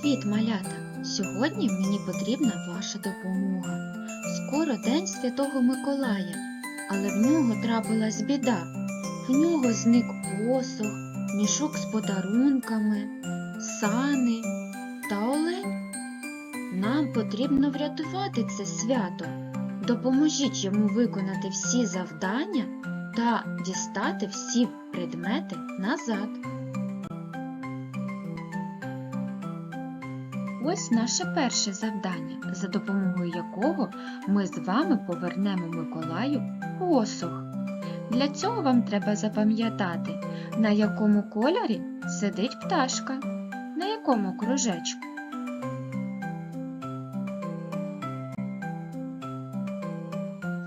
Привіт, малята! Сьогодні мені потрібна ваша допомога. Скоро День Святого Миколая, але в нього трапилась біда. В нього зник посох, мішок з подарунками, сани та олень. Нам потрібно врятувати це свято. Допоможіть йому виконати всі завдання та дістати всі предмети назад. Ось наше перше завдання, за допомогою якого ми з вами повернемо Миколаю посох. Для цього вам треба запам'ятати, на якому кольорі сидить пташка, на якому кружечку.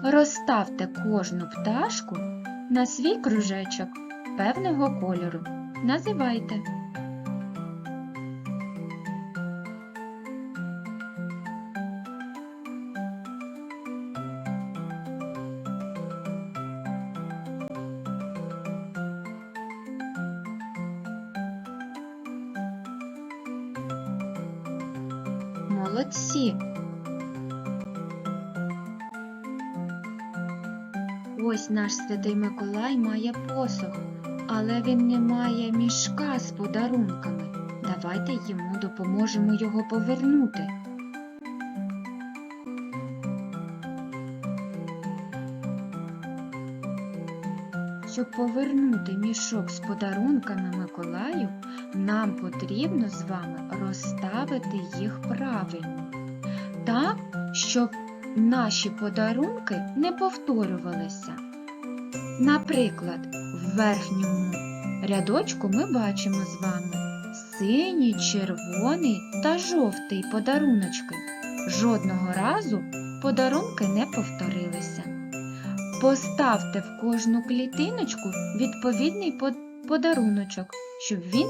Розставте кожну пташку на свій кружечок певного кольору. Називайте. Молодці. Ось наш святий Миколай має посох, але він не має мішка з подарунками. Давайте йому допоможемо його повернути. Щоб повернути мішок з подарунками Миколаю, нам потрібно з вами розставити їх правильно, так, щоб наші подарунки не повторювалися. Наприклад, в верхньому рядочку ми бачимо з вами синій, червоний та жовтий подаруночки. Жодного разу подарунки не повторилися. Поставте в кожну клітиночку відповідний под- подаруночок, щоб він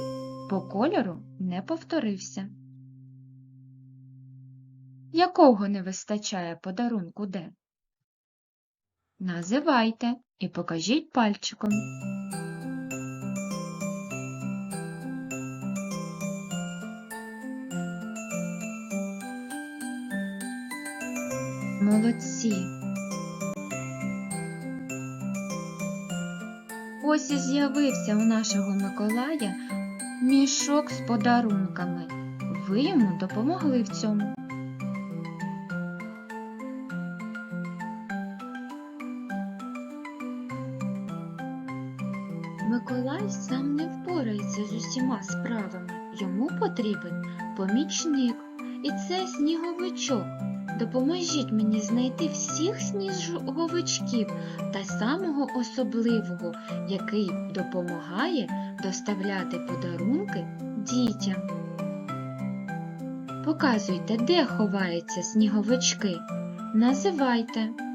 по кольору не повторився. Якого не вистачає подарунку де? Називайте і покажіть пальчиком. Молодці. Ось і з'явився у нашого Миколая мішок з подарунками. Ви йому допомогли в цьому. Миколай сам не впорається з усіма справами. Йому потрібен помічник. І це сніговичок. Допоможіть мені знайти всіх сніговичків та самого особливого, який допомагає доставляти подарунки дітям. Показуйте, де ховаються сніговички. Називайте.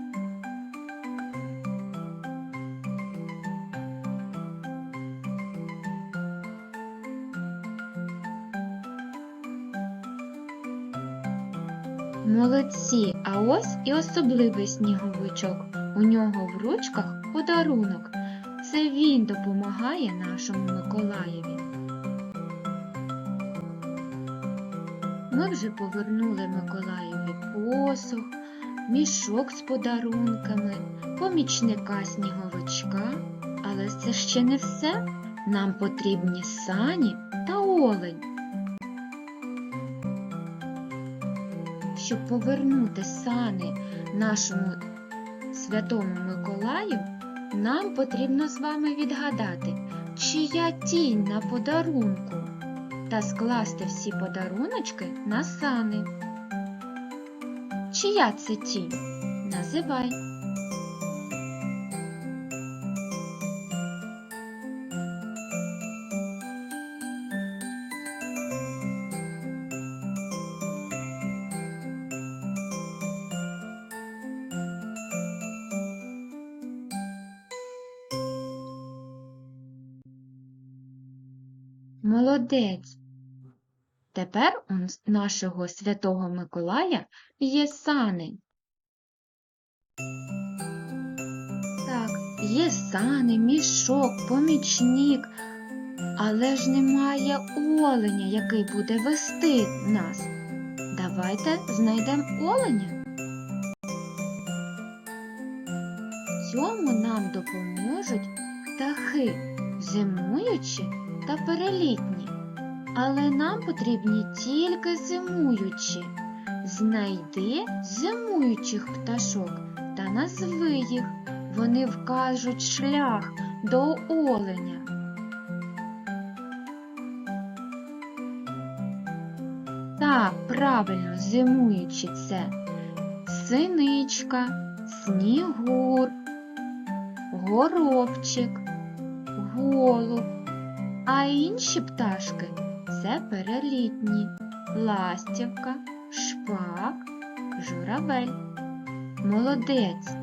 Молодці, а ось і особливий сніговичок. У нього в ручках подарунок. Це він допомагає нашому Миколаєві. Ми вже повернули Миколаєві посох, мішок з подарунками, помічника сніговичка. Але це ще не все. Нам потрібні сані та олень. Щоб повернути сани нашому святому Миколаю, нам потрібно з вами відгадати, чия тінь на подарунку, та скласти всі подаруночки на сани. Чия це тінь? Називай. Молодець. Тепер у нашого святого Миколая є сани. Так, є сани, мішок, помічник. Але ж немає оленя, який буде вести нас. Давайте знайдемо оленя. В цьому нам допоможуть птахи, зимуючі та перелітні. Але нам потрібні тільки зимуючі. Знайди зимуючих пташок та назви їх. Вони вкажуть шлях до оленя. Так, правильно, зимуючі це синичка, снігур, горобчик, голуб, а інші пташки це перелітні ластівка, шпак, журавель. Молодець.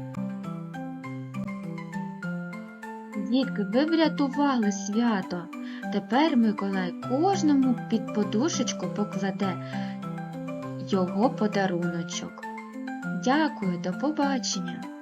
Дітки, ви врятували свято. Тепер Миколай кожному під подушечку покладе його подаруночок. Дякую, до побачення.